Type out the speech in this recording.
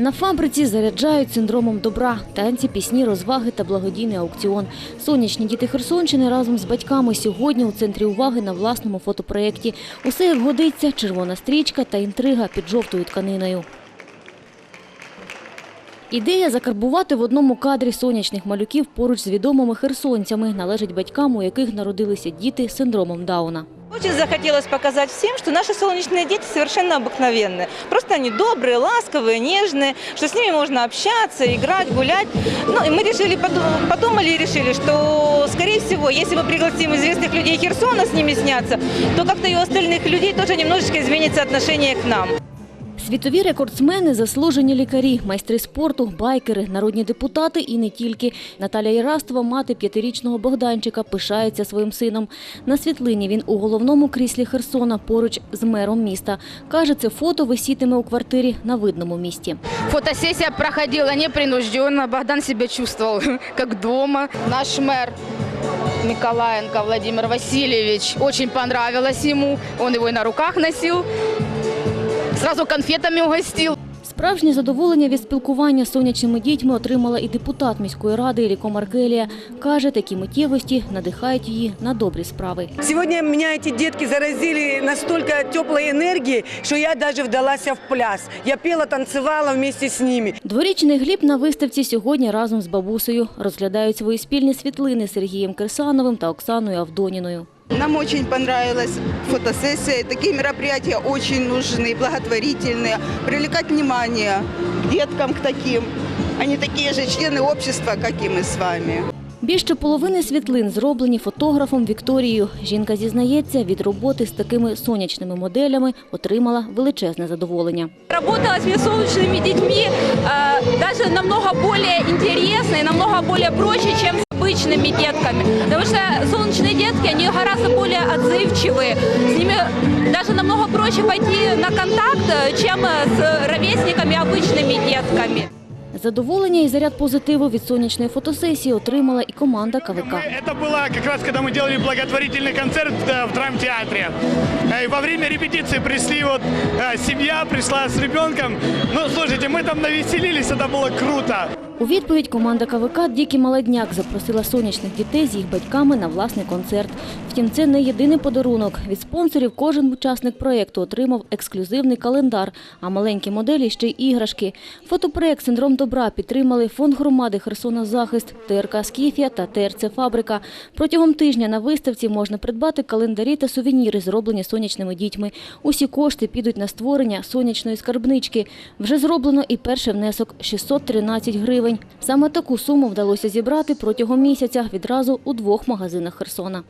На фабриці заряджають синдромом добра, танці, пісні, розваги та благодійний аукціон. Сонячні діти Херсонщини разом з батьками сьогодні у центрі уваги на власному фотопроєкті. Усе як годиться, червона стрічка та інтрига під жовтою тканиною. Ідея закарбувати в одному кадрі сонячних малюків поруч з відомими херсонцями належить батькам, у яких народилися діти з синдромом Дауна. Очень захотелось показать всем, что наши солнечные дети совершенно обыкновенные. Просто они добрые, ласковые, нежные, что с ними можно общаться, играть, гулять. Ну и мы решили, подум- подумали и решили, что, скорее всего, если мы пригласим известных людей Херсона с ними сняться, то как-то и у остальных людей тоже немножечко изменится отношение к нам. Світові рекордсмени, заслужені лікарі, майстри спорту, байкери, народні депутати і не тільки. Наталя Ірастова, мати п'ятирічного Богданчика, пишається своїм сином. На світлині він у головному кріслі Херсона поруч з мером міста. Каже, це фото висітиме у квартирі на видному місті. Фотосессия проходила непринужденно. Богдан себя чувствовал как дома. Наш мэр Николаенко Владимир Васильевич. Очень понравилось ему. Он его и на руках носил. Сразу конфетами угостил. Справжнє задоволення від спілкування з сонячними дітьми отримала і депутат міської ради Іліко Маркелія. Каже, такі миттєвості надихають її на добрі справи. Сегодня меня эти детки заразили настолько теплой энергией, что я даже вдалась в пляс. Я пела, танцевала вместе с ними. Дворічний Гліб на виставці сьогодні разом з бабусею розглядають свої спільні світлини з Сергієм Кирсановим та Оксаною Авдоніною. Нам очень понравилась фотосессия. Такие мероприятия очень нужны, благотворительные. Привлекать внимание к деткам, к таким. Они такие же члены общества, как и мы с вами. Більше половини світлин зроблені фотографом Вікторією. Жінка зізнається, від роботи з такими сонячними моделями отримала величезне задоволення. Работала с солнечными детьми э, даже намного более интересно и намного более проще, чем с обычными детками. Потому что солнечные детки, они гораздо более отзывчивые. С ними даже намного проще пойти на контакт, э, чем с ровесниками, обычными детками. Задоволення і заряд позитиву від сонячної фотосесії отримала і команда КВК. Это было как раз, когда мы делали благотворительный концерт э, в драмтеатре. Э, И во время репетиции пришли вот э, семья, пришла с ребенком. Ну, слушайте, мы там навеселились, это было круто. У відповідь команда КВК «Дикий молодняк» запросила сонячних дітей з їх батьками на власний концерт. Втім, це не єдиний подарунок. Від спонсорів кожен учасник проєкту отримав ексклюзивний календар, а маленькі моделі ще й іграшки. Фотопроєкт «Синдром добра» підтримали Фонд громади «Херсона Захист», ТРК «Скіфія» та ТРЦ «Фабрика». Протягом тижня на виставці можна придбати календарі та сувеніри, зроблені сонячними дітьми. Усі кошти підуть на створення сонячної скарбнички. Вже зроблено і перший внесок – 613 гривень. Саме таку суму вдалося зібрати протягом місяця відразу у двох магазинах Херсона.